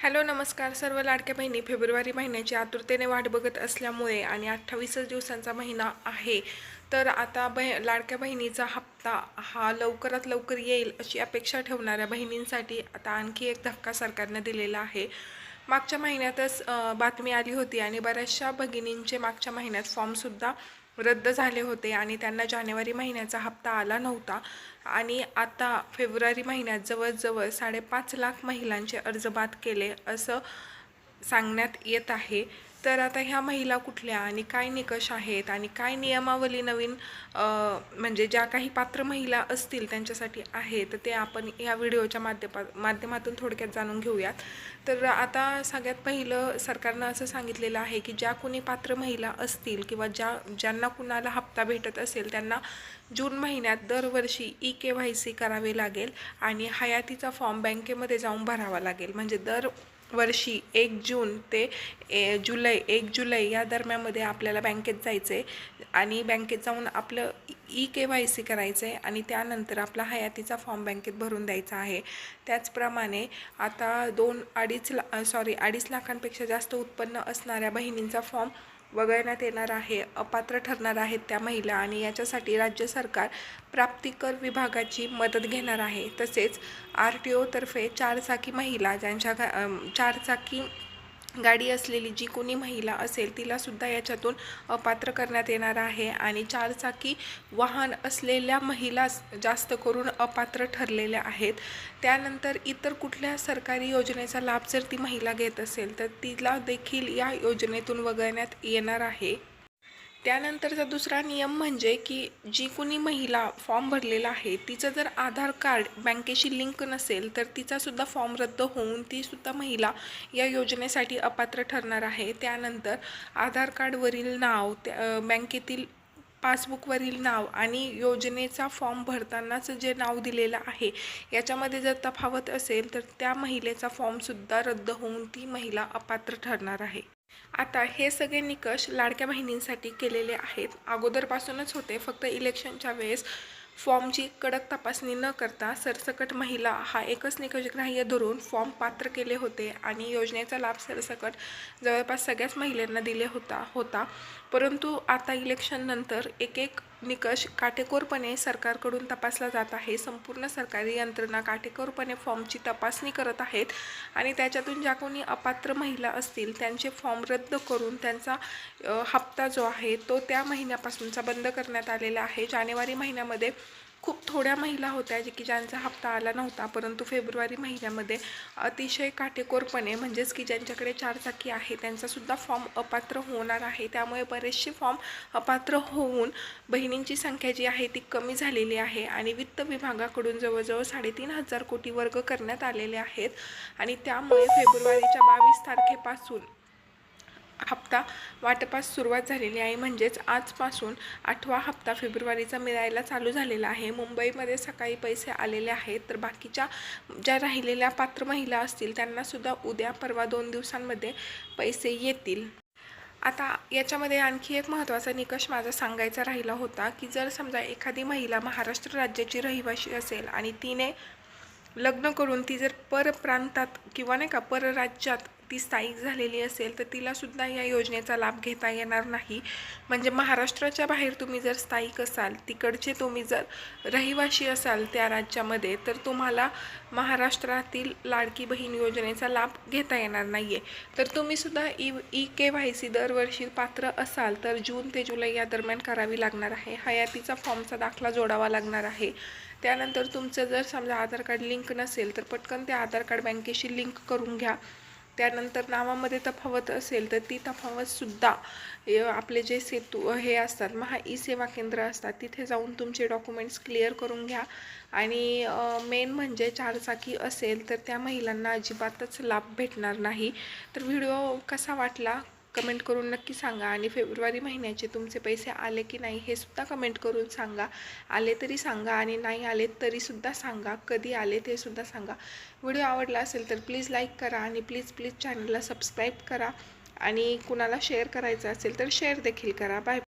Hello नमस्कार. सर्व लाडक्या बहिणी फेब्रुवारी महिन्याची आतुरतेने वाट बघत असल्यामुळे आणि अठ्ठावीसच दिवसांचा महिना आहे तर आता बह लाडक्या बहिणीचा हप्ता हा लवकरात लवकर येईल अशी अपेक्षा ठेवणाऱ्या बहिणींसाठी आता आणखी एक धक्का सरकारने दिलेला आहे. मागच्या महिन्यातच बातमी आली होती आणि बऱ्याचशा भगिनींचे मागच्या महिन्यात फॉर्मसुद्धा रद्द झाले होते आणि त्यांना जानेवारी महिन्याचा हप्ता आला नव्हता. आणि आता फेब्रुवारी महिन्यात जवळजवळ साडेपाच लाख महिलांचे अर्ज बाद केले असं सांगण्यात येत आहे. तर आता ह्या महिला कुठल्या आणि काय निकष आहेत आणि काय नियमावली नवीन म्हणजे ज्या काही पात्र महिला असतील त्यांच्यासाठी आहे तर ते आपण या व्हिडिओच्या माध्यमा माध्यमातून थोडक्यात जाणून घेऊयात. तर आता सगळ्यात पहिलं सरकारनं असं सांगितलेलं आहे की ज्या कोणी पात्र महिला असतील किंवा ज्या ज्यांना कुणाला हप्ता भेटत असेल त्यांना जून महिन्यात दरवर्षी ई के वाय सी करावे लागेल आणि हयातीचा फॉर्म बँकेमध्ये जाऊन भरावा लागेल. म्हणजे दर वर्षी एक जून ते ए जुलै एक जुलै या दरम्यानमध्ये आपल्याला बँकेत जायचं आहे आणि बँकेत जाऊन आपलं ई के वाय सी करायचं आहे आणि त्यानंतर आपला हयातीचा फॉर्म बँकेत भरून द्यायचा आहे. त्याचप्रमाणे आता दोन अडीच ला सॉरी अडीच लाखांपेक्षा जास्त उत्पन्न असणाऱ्या बहिणींचा फॉर्म वगळण्यात येणार आहे अपात्र ठरणार आहेत त्या महिला आणि याच्यासाठी राज्य सरकार प्राप्तिकर विभागाची मदत घेणार आहे. तसेच आर टी ओतर्फे चारचाकी महिला ज्यांच्या घ चारचाकी गाडी असलेली जी कोणी महिला असेल तिलासुद्धा याच्यातून अपात्र करण्यात येणार आहे. आणि चारचाकी वाहन असलेल्या महिला जास्त करून अपात्र ठरलेल्या आहेत. त्यानंतर इतर कुठल्या सरकारी योजनेचा लाभ जर ती महिला घेत असेल तर तिला देखील या योजनेतून वगळण्यात येणार आहे. त्यानंतरचा दुसरा नियम म्हणजे की जी कोणी महिला फॉर्म भरलेला आहे तिचं जर आधार कार्ड बँकेशी लिंक नसेल तर तिचासुद्धा फॉर्म रद्द होऊन तीसुद्धा महिला या योजनेसाठी अपात्र ठरणार आहे. त्यानंतर आधार कार्डवरील नाव त्या बँकेतील पासबुकवरील नाव आणि योजनेचा फॉर्म भरतानाच जे नाव दिलेलं आहे याच्यामध्ये जर तफावत असेल तर त्या महिलेचा फॉर्मसुद्धा रद्द होऊन ती महिला अपात्र ठरणार आहे. आता हे सगळे निकष लाडक्या बहिणींसाठी केलेले आहेत. अगोदरपासूनच होते फक्त इलेक्शनच्या वेळेस फॉर्मची कडक तपासणी न करता सरसकट महिला हा एकच निकष ग्राह्य धरून फॉर्म पात्र केले होते आणि योजनेचा लाभ सरसकट जवळपास सगळ्याच महिलांना दिले होता होता. परंतु आता इलेक्शननंतर एक एक निकष काटेकोरपणे सरकारकडून तपासला जात आहे. संपूर्ण सरकारी यंत्रणा काटेकोरपणे फॉर्मची तपासणी करत आहेत आणि त्याच्यातून ज्या कोणी अपात्र महिला असतील त्यांचे फॉर्म रद्द करून त्यांचा हप्ता जो आहे तो त्या महिन्यापासूनचा बंद करण्यात आलेला आहे. जानेवारी महिन्यामध्ये खूप थोड्या महिला होत्या जे की ज्यांचा हप्ता आला नव्हता परंतु फेब्रुवारी महिन्यामध्ये अतिशय काटेकोरपणे म्हणजेच की ज्यांच्याकडे चारचाकी आहे त्यांचासुद्धा फॉर्म अपात्र होणार आहे. त्यामुळे बरेचसे फॉर्म अपात्र होऊन बहिणींची संख्या जी आहे ती कमी झालेली आहे आणि वित्त विभागाकडून जवळजवळ साडेतीन हजार कोटी वर्ग करण्यात आलेले आहेत. आणि त्यामुळे फेब्रुवारीच्या बावीस तारखेपासून हप्ता वाटपास सुरुवात झालेली आहे. म्हणजेच आजपासून आठवा हप्ता फेब्रुवारीचा मिळायला चालू झालेला आहे. मुंबईमध्ये सकाळी पैसे आलेले आहेत तर बाकीच्या ज्या राहिलेल्या पात्र महिला असतील त्यांनासुद्धा उद्या परवा दोन दिवसांमध्ये पैसे येतील. आता याच्यामध्ये आणखी एक महत्त्वाचा निकष माझा सांगायचा राहिला होता की जर समजा एखादी महिला महाराष्ट्र राज्याची रहिवाशी असेल आणि तिने लग्न करून ती जर परप्रांतात किंवा नाही का परराज्यात ती स्थायिक झालेली असेल तर तिलासुद्धा या योजनेचा लाभ घेता येणार नाही. म्हणजे महाराष्ट्राच्या बाहेर तुम्ही जर स्थायिक असाल तिकडचे तुम्ही जर रहिवाशी असाल त्या राज्यामध्ये तर तुम्हाला महाराष्ट्रातील लाडकी बहीण योजनेचा लाभ घेता येणार नाही आहे तर तुम्हीसुद्धा E E K Y C दरवर्षी पात्र असाल तर जून ते जुलै या दरम्यान करावी लागणार आहे. हयातीचा फॉर्मचा दाखला जोडावा लागणार आहे. त्यानंतर तुमचं जर समजा आधार कार्ड लिंक नसेल तर पटकन ते आधार कार्ड बँकेशी लिंक करून घ्या. त्यानंतर नावामध्ये तफावत असेल तर ती तफावतसुद्धा आपले जे सेतू हे असतात महा ई सेवा केंद्र असतात तिथे जाऊन तुमचे डॉक्युमेंट्स क्लिअर करून घ्या. आणि मेन म्हणजे चारचाकी असेल तर त्या महिलांना अजिबातच लाभ भेटणार नाही. तर व्हिडिओ कसा वाटला? कमेंट करून नक्की सांगा. आणि फेब्रुवारी महिन्याचे तुमचे पैसे आले की नाही हे सुद्धा कमेंट करून सांगा. आले तरी सांगा आणि नाही आले तरीसुद्धा सांगा. कधी आले ते सुद्धा सांगा. व्हिडिओ आवडला असेल तर प्लीज लाईक करा आणि प्लीज प्लीज चॅनलला सबस्क्राईब करा. आणि कुणाला शेअर करायचं असेल तर शेअर देखील करा. बाय.